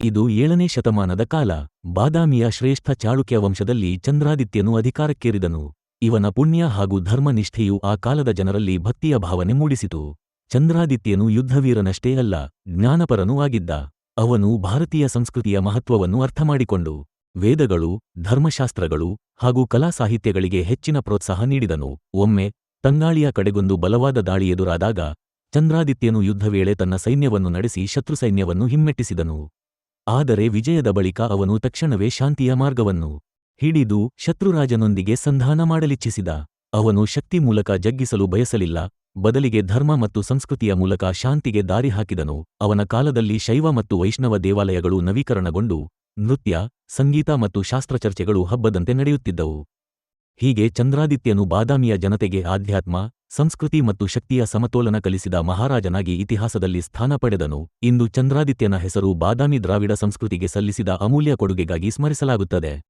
ಇದು ಏಳನೇ ಶತಮಾನದ ಕಾಲ. ಬಾದಾಮಿಯ ಶ್ರೇಷ್ಠ ಚಾಳುಕ್ಯ ವಂಶದಲ್ಲಿ ಚಂದ್ರಾದಿತ್ಯನು ಅಧಿಕಾರಕ್ಕೇರಿದನು. ಇವನ ಪುಣ್ಯ ಹಾಗೂ ಧರ್ಮನಿಷ್ಠೆಯು ಆ ಕಾಲದ ಜನರಲ್ಲಿ ಭಕ್ತಿಯ ಭಾವನೆ ಮೂಡಿಸಿತು. ಚಂದ್ರಾದಿತ್ಯನು ಯುದ್ಧವೀರನಷ್ಟೇ ಅಲ್ಲ, ಜ್ಞಾನಪರನೂ ಆಗಿದ್ದ. ಅವನು ಭಾರತೀಯ ಸಂಸ್ಕೃತಿಯ ಮಹತ್ವವನ್ನು ಅರ್ಥಮಾಡಿಕೊಂಡು, ವೇದಗಳು, ಧರ್ಮಶಾಸ್ತ್ರಗಳು ಹಾಗೂ ಕಲಾ ಸಾಹಿತ್ಯಗಳಿಗೆ ಹೆಚ್ಚಿನ ಪ್ರೋತ್ಸಾಹ ನೀಡಿದನು. ಒಮ್ಮೆ, ತಂಗಾಳಿಯ ಕಡೆಗೊಂದು ಬಲವಾದ ದಾಳಿ ಎದುರಾದಾಗ, ಚಂದ್ರಾದಿತ್ಯನು ಯುದ್ಧವೇಳೆ ತನ್ನ ಸೈನ್ಯವನ್ನು ನಡೆಸಿ ಶತ್ರು ಸೈನ್ಯವನ್ನು ಹಿಮ್ಮೆಟ್ಟಿಸಿದನು. ಆದರೆ ವಿಜಯದ ಬಳಿಕ ಅವನು ತಕ್ಷಣವೇ ಶಾಂತಿಯ ಮಾರ್ಗವನ್ನು ಹಿಡಿದು ಶತ್ರುರಾಜನೊಂದಿಗೆ ಸಂಧಾನ ಮಾಡಲಿಚ್ಛಿಸಿದ. ಅವನು ಶಕ್ತಿ ಮೂಲಕ ಜಗ್ಗಿಸಲು ಬಯಸಲಿಲ್ಲ, ಬದಲಿಗೆ ಧರ್ಮ ಮತ್ತು ಸಂಸ್ಕೃತಿಯ ಮೂಲಕ ಶಾಂತಿಗೆ ದಾರಿ ಹಾಕಿದನು. ಅವನ ಕಾಲದಲ್ಲಿ ಶೈವ ಮತ್ತು ವೈಷ್ಣವ ದೇವಾಲಯಗಳು ನವೀಕರಣಗೊಂಡು ನೃತ್ಯ, ಸಂಗೀತ ಮತ್ತು ಶಾಸ್ತ್ರಚರ್ಚೆಗಳು ಹಬ್ಬದಂತೆ ನಡೆಯುತ್ತಿದ್ದವು. ಹೀಗೆ ಚಂದ್ರಾದಿತ್ಯನು ಬಾದಾಮಿಯ ಜನತೆಗೆ ಆಧ್ಯಾತ್ಮ ಸಂಸ್ಕೃತಿ ಮತ್ತು ಶಕ್ತಿಯ ಸಮತೋಲನ ಕಲಿಸಿದ ಮಹಾರಾಜನಾಗಿ ಇತಿಹಾಸದಲ್ಲಿ ಸ್ಥಾನ ಪಡೆದನು. ಇಂದು ಚಂದ್ರಾದಿತ್ಯನ ಹೆಸರು ಬಾದಾಮಿ ದ್ರಾವಿಡ ಸಂಸ್ಕೃತಿಗೆ ಸಲ್ಲಿಸಿದ ಅಮೂಲ್ಯ ಕೊಡುಗೆಗಾಗಿ ಸ್ಮರಿಸಲಾಗುತ್ತದೆ.